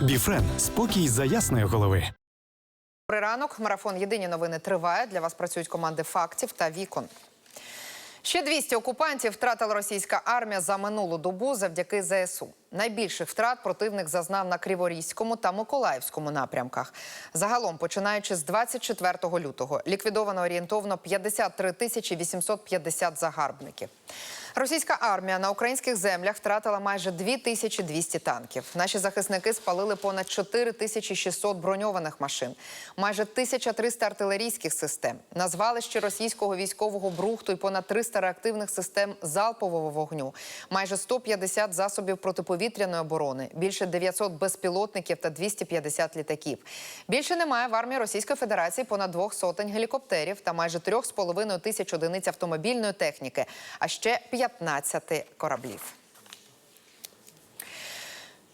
Біфрен спокій за ясної голови. Добрий ранок. Марафон Єдині новини триває. Для вас працюють команди фактів та вікон. Ще 200 окупантів втратила російська армія за минулу добу завдяки ЗСУ. Найбільших втрат противник зазнав на Криворізькому та Миколаївському напрямках. Загалом, починаючи з 24 лютого, ліквідовано орієнтовно 53 тисячі 850 загарбників. Російська армія на українських землях втратила майже 2200 танків. Наші захисники спалили понад 4600 броньованих машин, майже 1300 артилерійських систем, на звалищі російського військового брухту і понад 300 реактивних систем залпового вогню, майже 150 засобів протиповітряної оборони, більше 900 безпілотників та 250 літаків. Більше немає в армії Російської Федерації понад двох сотень гелікоптерів та майже трьох з половиною тисяч одиниць автомобільної техніки, а ще 15 кораблів.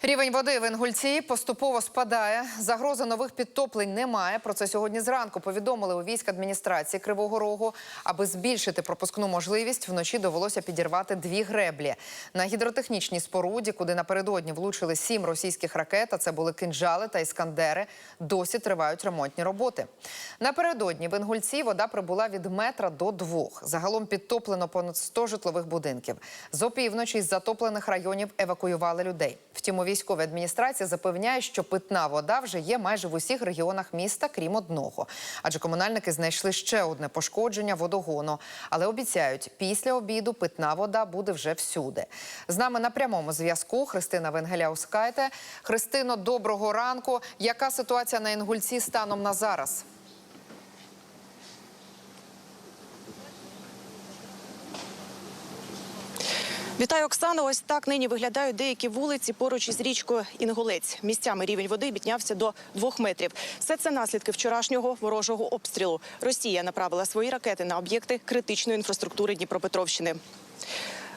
Рівень води в Інгульці поступово спадає. Загрози нових підтоплень немає. Про це сьогодні зранку повідомили у військ адміністрації Кривого Рогу. Аби збільшити пропускну можливість, вночі довелося підірвати дві греблі на гідротехнічній споруді, куди напередодні влучили сім російських ракет. А це були кинджали та іскандери. Досі тривають ремонтні роботи. Напередодні в Інгульці вода прибула від метра до двох. Загалом підтоплено понад 100 житлових будинків. З опівночі з затоплених районів евакуювали людей. Втім, у військовій адміністрації запевняє, що питна вода вже є майже в усіх регіонах міста, крім одного. Адже комунальники знайшли ще одне пошкодження водогону. Але обіцяють, після обіду питна вода буде вже всюди. З нами на прямому зв'язку Христина Венгеляускайте. Христино, доброго ранку. Яка ситуація на Інгульці станом на зараз? Вітаю, Оксано. Ось так нині виглядають деякі вулиці поруч із річкою Інгулець. Місцями рівень води піднявся до двох метрів. Все це наслідки вчорашнього ворожого обстрілу. Росія направила свої ракети на об'єкти критичної інфраструктури Дніпропетровщини.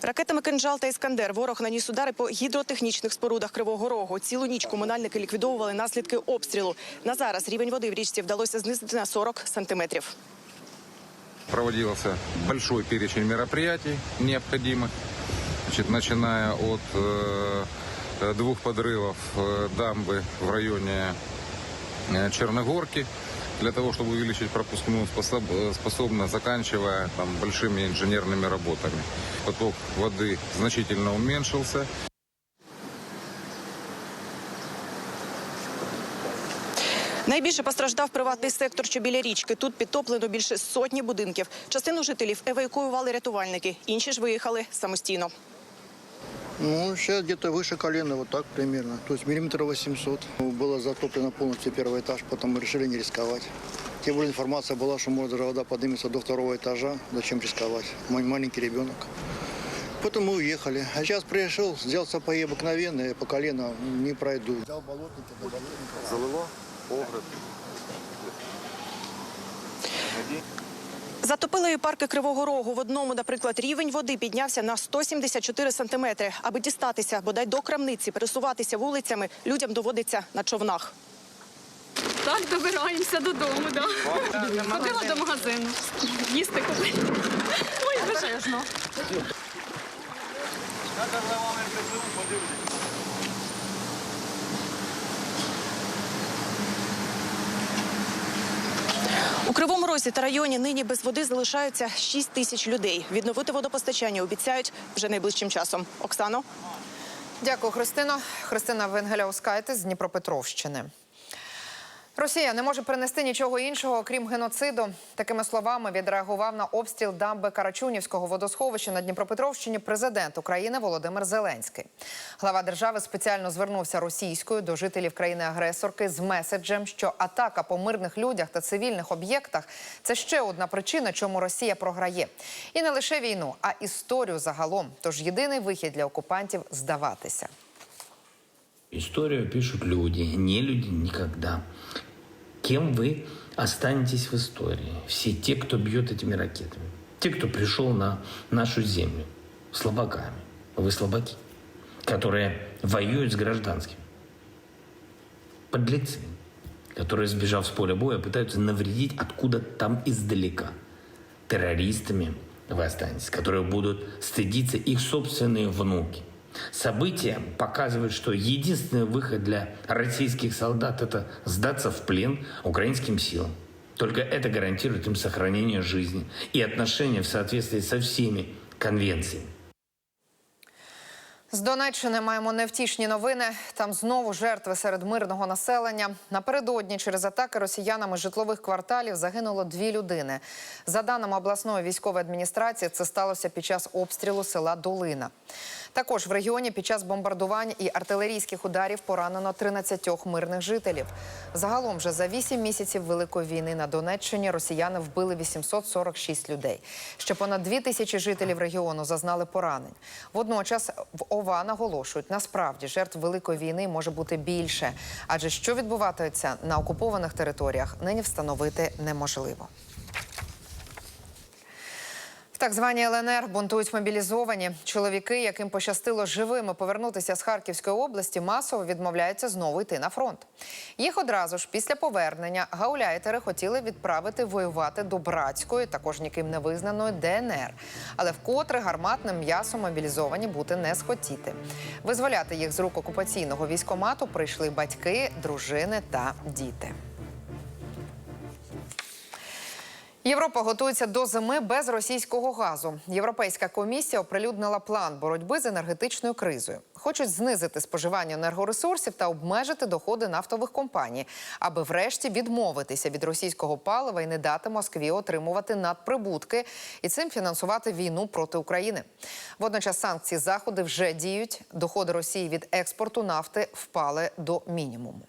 Ракетами «Кинжал» та «Іскандер» ворог наніс удари по гідротехнічних спорудах Кривого Рогу. Цілу ніч комунальники ліквідовували наслідки обстрілу. На зараз рівень води в річці вдалося знизити на 40 сантиметрів. Проводился большой перечень мероприятий необходимых, значит, начиная от э, э, двух подрывов э, дамбы в районе э, Черногорки для того, чтобы увеличить пропускную способ- э, способность, заканчивая там, большими инженерными работами. Поток воды значительно уменьшился. Найбільше постраждав приватний сектор, що біля річки. Тут підтоплено більше сотні будинків. Частину жителів евакуювали рятувальники, інші ж виїхали самостійно. Ну, сейчас где-то выше колена, вот так примерно. То есть миллиметр 800. Было затоплено полностью первый этаж, потом мы решили не рисковать. Тем более информация была, что может даже вода поднимется до второго этажа. Зачем рисковать? Мой маленький ребенок. Потом мы уехали. А сейчас пришел, сделал сапоги обыкновенные, по колено не пройду. Взял болотники, до болотника. Залило погреб. Затопили і парки Кривого Рогу. В одному, наприклад, рівень води піднявся на 174 сантиметри. Аби дістатися бодай до крамниці, пересуватися вулицями, людям доводиться на човнах. Так, добираємося додому, да. Ходила до магазину. Їсти купити. Ой, обережно. У Кривому Розі та районі нині без води залишаються 6 тисяч людей. Відновити водопостачання обіцяють вже найближчим часом. Оксано. Дякую, Христино. Христина Венгеляускайте з Дніпропетровщини. Росія не може принести нічого іншого, окрім геноциду. Такими словами відреагував на обстріл дамби Карачунівського водосховища на Дніпропетровщині президент України Володимир Зеленський. Глава держави спеціально звернувся російською до жителів країни-агресорки з меседжем, що атака по мирних людях та цивільних об'єктах це ще одна причина, чому Росія програє. І не лише війну, а історію загалом. Тож єдиний вихід для окупантів здаватися. Историю пишут люди, не люди никогда. Кем вы останетесь в истории? Все те, кто бьет этими ракетами. Те, кто пришел на нашу землю слабаками. Вы слабаки, которые воюют с гражданскими. Подлецы, которые, сбежав с поля боя, пытаются навредить откуда там издалека. Террористами вы останетесь, которые будут стыдиться их собственные внуки – События показывают, что единственный выход для российских солдат – это сдаться в плен украинским силам. Только это гарантирует им сохранение жизни и отношения в соответствии со всеми конвенциями. З Донеччини маємо невтішні новини. Там знову жертви серед мирного населення. Напередодні через атаки росіянами житлових кварталів загинуло дві людини. За даними обласної військової адміністрації, це сталося під час обстрілу села Долина. Також в регіоні під час бомбардувань і артилерійських ударів поранено 13 мирних жителів. Загалом вже за 8 місяців Великої війни на Донеччині росіяни вбили 846 людей. Ще понад 2 тисячі жителів регіону зазнали поранень. Водночас в ОВА наголошують, насправді жертв Великої війни може бути більше, адже що відбуватиметься на окупованих територіях, нині встановити неможливо. В так званій ЛНР бунтують мобілізовані. Чоловіки, яким пощастило живими повернутися з Харківської області, масово відмовляються знову йти на фронт. Їх одразу ж після повернення гауляйтери хотіли відправити воювати до братської, також ніким не визнаної ДНР. Але вкотре гарматним м'ясом мобілізовані бути не схотіти. Визволяти їх з рук окупаційного військомату прийшли батьки, дружини та діти. Європа готується до зими без російського газу. Європейська комісія оприлюднила план боротьби з енергетичною кризою. Хочуть знизити споживання енергоресурсів та обмежити доходи нафтових компаній, аби врешті відмовитися від російського палива і не дати Москві отримувати надприбутки і цим фінансувати війну проти України. Водночас санкції заходи вже діють. Доходи Росії від експорту нафти впали до мінімуму.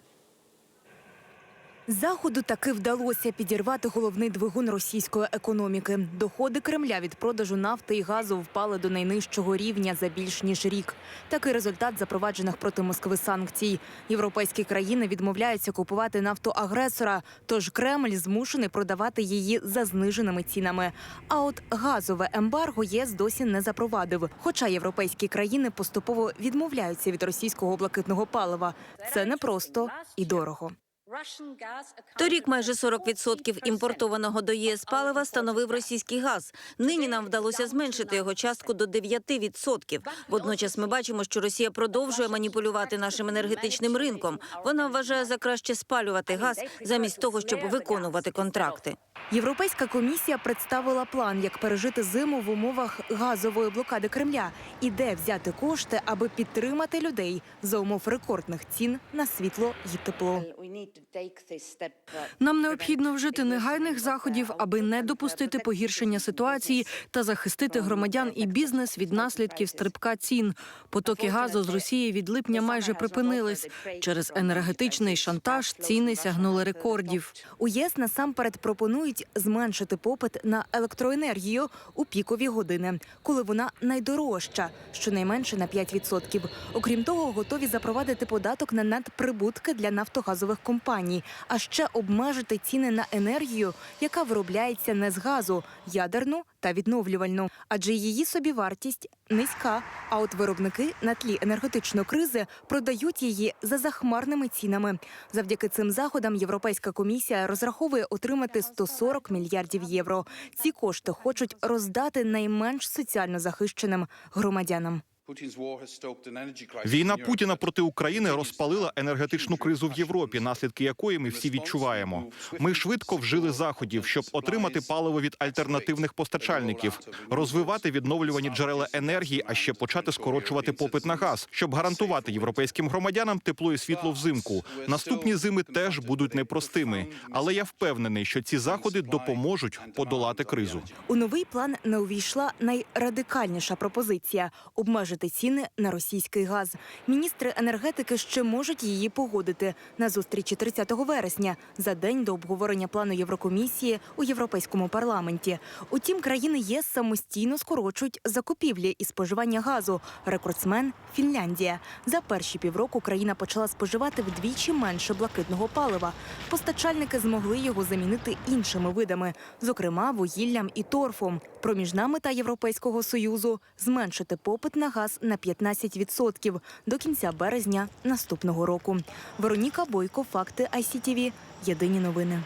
Заходу таки вдалося підірвати головний двигун російської економіки. Доходи Кремля від продажу нафти і газу впали до найнижчого рівня за більш ніж рік. Такий результат запроваджених проти Москви санкцій. Європейські країни відмовляються купувати нафту агресора, тож Кремль змушений продавати її за зниженими цінами. А от газове ембарго ЄС досі не запровадив. Хоча європейські країни поступово відмовляються від російського блакитного палива. Це непросто і дорого. Торік майже 40% імпортованого до ЄС палива становив російський газ. Нині нам вдалося зменшити його частку до 9%. Водночас ми бачимо, що Росія продовжує маніпулювати нашим енергетичним ринком. Вона вважає за краще спалювати газ замість того, щоб виконувати контракти. Європейська комісія представила план, як пережити зиму в умовах газової блокади Кремля і де взяти кошти, аби підтримати людей за умов рекордних цін на світло і тепло. Нам необхідно вжити негайних заходів, аби не допустити погіршення ситуації та захистити громадян і бізнес від наслідків стрибка цін. Потоки газу з Росії від липня майже припинились. Через енергетичний шантаж ціни сягнули рекордів. У ЄС насамперед пропонують зменшити попит на електроенергію у пікові години, коли вона найдорожча, щонайменше на 5%. Окрім того, готові запровадити податок на надприбутки для нафтогазових компаній, а ще обмежити ціни на енергію, яка виробляється не з газу, ядерну та відновлювальну, адже її собівартість низька. А от виробники на тлі енергетичної кризи продають її за захмарними цінами. Завдяки цим заходам Європейська комісія розраховує отримати 140 мільярдів євро. Ці кошти хочуть роздати найменш соціально захищеним громадянам. Війна Путіна проти України розпалила енергетичну кризу в Європі, наслідки якої ми всі відчуваємо. Ми швидко вжили заходів, щоб отримати паливо від альтернативних постачальників, розвивати відновлювані джерела енергії, а ще почати скорочувати попит на газ, щоб гарантувати європейським громадянам тепло і світло взимку. Наступні зими теж будуть непростими, але я впевнений, що ці заходи допоможуть подолати кризу. У новий план не увійшла найрадикальніша пропозиція обмежити ціни на російський газ. Міністри енергетики ще можуть її погодити на зустрічі 30 вересня за день до обговорення плану Єврокомісії у Європейському парламенті. Утім, країни ЄС самостійно скорочують закупівлі і споживання газу. Рекордсмен Фінляндія. За перші півроку країна почала споживати вдвічі менше блакитного палива. Постачальники змогли його замінити іншими видами, зокрема вугіллям і торфом. Проміжна мета Європейського союзу зменшити попит на газ на 15% до кінця березня наступного року. Вероніка Бойко, факти ICTV. Єдині новини.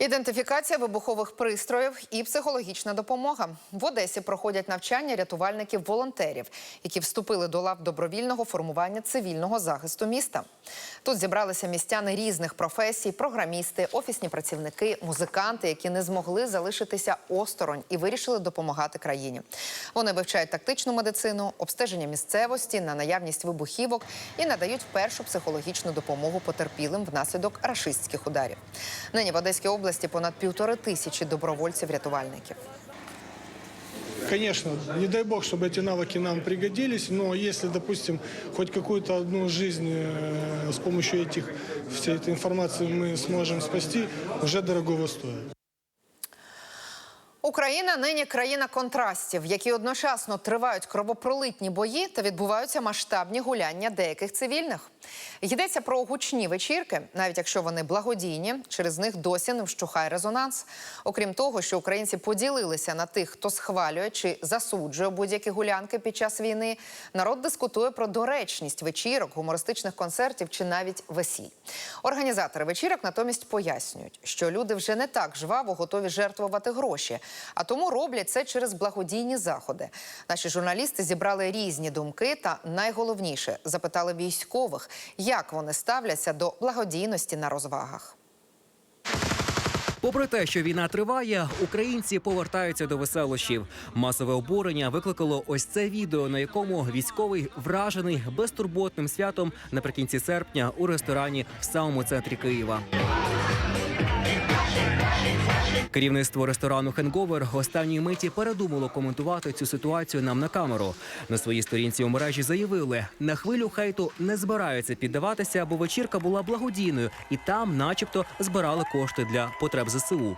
Ідентифікація вибухових пристроїв і психологічна допомога в Одесі проходять навчання рятувальників-волонтерів, які вступили до лав добровільного формування цивільного захисту міста. Тут зібралися містяни різних професій: програмісти, офісні працівники, музиканти, які не змогли залишитися осторонь і вирішили допомагати країні. Вони вивчають тактичну медицину, обстеження місцевості на наявність вибухівок і надають першу психологічну допомогу потерпілим внаслідок рашистських ударів. Нині в Одеській області понад півтори тисячі добровольців-рятувальників. Конечно, не дай бог, чтобы эти навыки нам пригодились, но если, допустим, хоть какую-то одну жизнь э, с помощью этих, всей этой информации мы сможем спасти, уже дорогого стоит. Україна нині країна контрастів, які одночасно тривають кровопролитні бої та відбуваються масштабні гуляння деяких цивільних. Йдеться про гучні вечірки, навіть якщо вони благодійні, через них досі не вщухає резонанс. Окрім того, що українці поділилися на тих, хто схвалює чи засуджує будь-які гулянки під час війни. Народ дискутує про доречність вечірок, гумористичних концертів чи навіть весіль. Організатори вечірок натомість пояснюють, що люди вже не так жваво готові жертвувати гроші, а тому роблять це через благодійні заходи. Наші журналісти зібрали різні думки та найголовніше запитали військових, як вони ставляться до благодійності на розвагах. Попри те, що війна триває, українці повертаються до веселощів. Масове обурення викликало ось це відео, на якому військовий вражений безтурботним святом наприкінці серпня у ресторані в самому центрі Києва. Керівництво ресторану Хенговер останньої миті передумало коментувати цю ситуацію нам на камеру. На своїй сторінці у мережі заявили, на хвилю хейту не збираються піддаватися, бо вечірка була благодійною, і там, начебто, збирали кошти для потреб ЗСУ.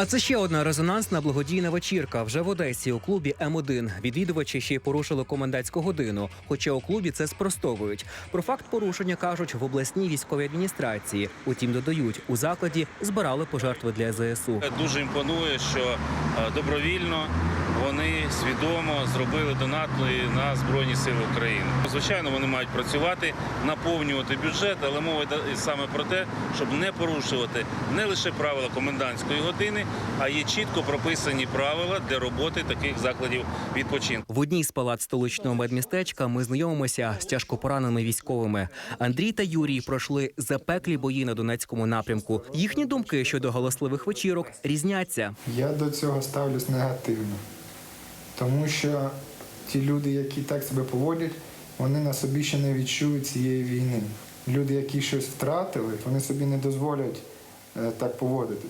А це ще одна резонансна благодійна вечірка. Вже в Одесі у клубі М1 відвідувачі ще й порушили комендантську годину. Хоча у клубі це спростовують. Про факт порушення кажуть в обласній військовій адміністрації. Утім, додають у закладі збирали пожертви для ЗСУ. Дуже імпонує, що е, добровільно вони свідомо зробили донати на Збройні Сили України. Звичайно, вони мають працювати, наповнювати бюджет, але мова саме про те, щоб не порушувати не лише правила комендантської години, а є чітко прописані правила для роботи таких закладів відпочинку. В одній з палат столичного медмістечка ми знайомимося з тяжко пораненими військовими. Андрій та Юрій пройшли запеклі бої на Донецькому напрямку. Їхні думки щодо галасливих вечірок різняться. Я до цього ставлюсь негативно, тому що ті люди, які так себе поводять, вони на собі ще не відчують цієї війни. Люди, які щось втратили, вони собі не дозволять е, так поводити.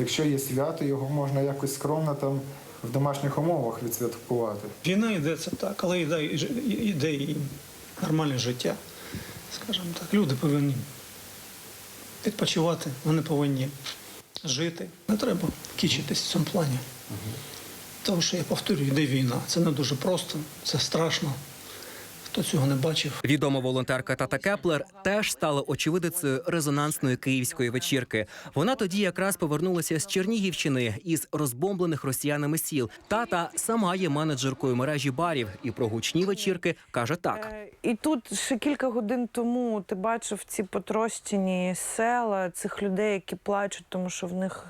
Якщо є свято, його можна якось скромно там в домашніх умовах відсвяткувати. Війна йде це так, але йде, йде і нормальне життя. Скажімо так, люди повинні відпочивати, вони повинні жити. Не треба кічитись в цьому плані. Тому що я повторюю, йде війна. Це не дуже просто, це страшно. Хто цього не бачив, Відома волонтерка Тата Кеплер теж стала очевидицею резонансної київської вечірки. Вона тоді якраз повернулася з Чернігівщини із розбомблених росіянами сіл. Тата сама є менеджеркою мережі барів і про гучні вечірки каже так. Е, І тут ще кілька годин тому ти бачив ці потрощені села цих людей, які плачуть, тому що в них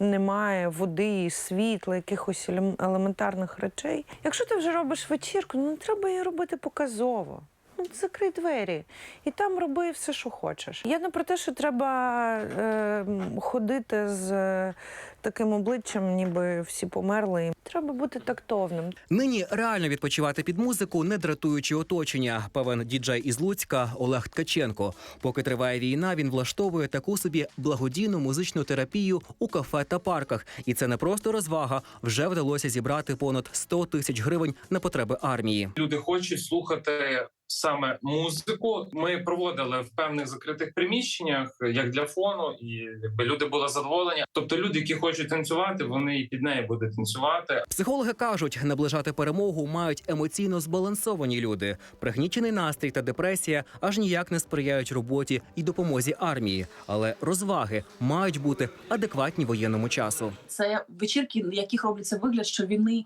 немає води, світла, якихось елем- елементарних речей. Якщо ти вже робиш вечірку, ну не треба її робити показово. Ну, закрий двері і там роби все, що хочеш. Я не про те, що треба е, ходити з е, таким обличчям, ніби всі померли. Треба бути тактовним. Нині реально відпочивати під музику, не дратуючи оточення. Певен діджей із Луцька Олег Ткаченко. Поки триває війна, він влаштовує таку собі благодійну музичну терапію у кафе та парках. І це не просто розвага. Вже вдалося зібрати понад 100 тисяч гривень на потреби армії. люди хочуть слухати саме музику. Ми проводили в певних закритих приміщеннях як для фону, і якби люди були задоволені. Тобто, люди, які хочуть танцювати, вони і під неї будуть танцювати. Психологи кажуть, наближати перемогу мають емоційно збалансовані люди. Пригнічений настрій та депресія аж ніяк не сприяють роботі і допомозі армії. Але розваги мають бути адекватні воєнному часу. Це вечірки, в яких робиться вигляд, що війни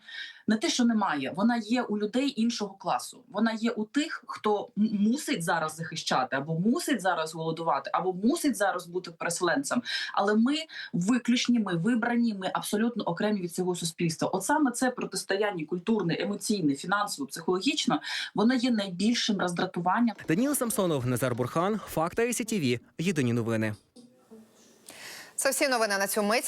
не те, що немає, вона є у людей іншого класу. Вона є у тих, хто м- мусить зараз захищати, або мусить зараз голодувати, або мусить зараз бути переселенцем. Але ми виключні, ми вибрані, ми абсолютно окремі від цього суспільства. От саме це протистояння культурне, емоційне, фінансово, психологічно, воно є найбільшим роздратуванням. Даніл Самсонов, Назар Бурхан, Факта СІТІВІ. Єдині новини. Це всі новини на цю мить.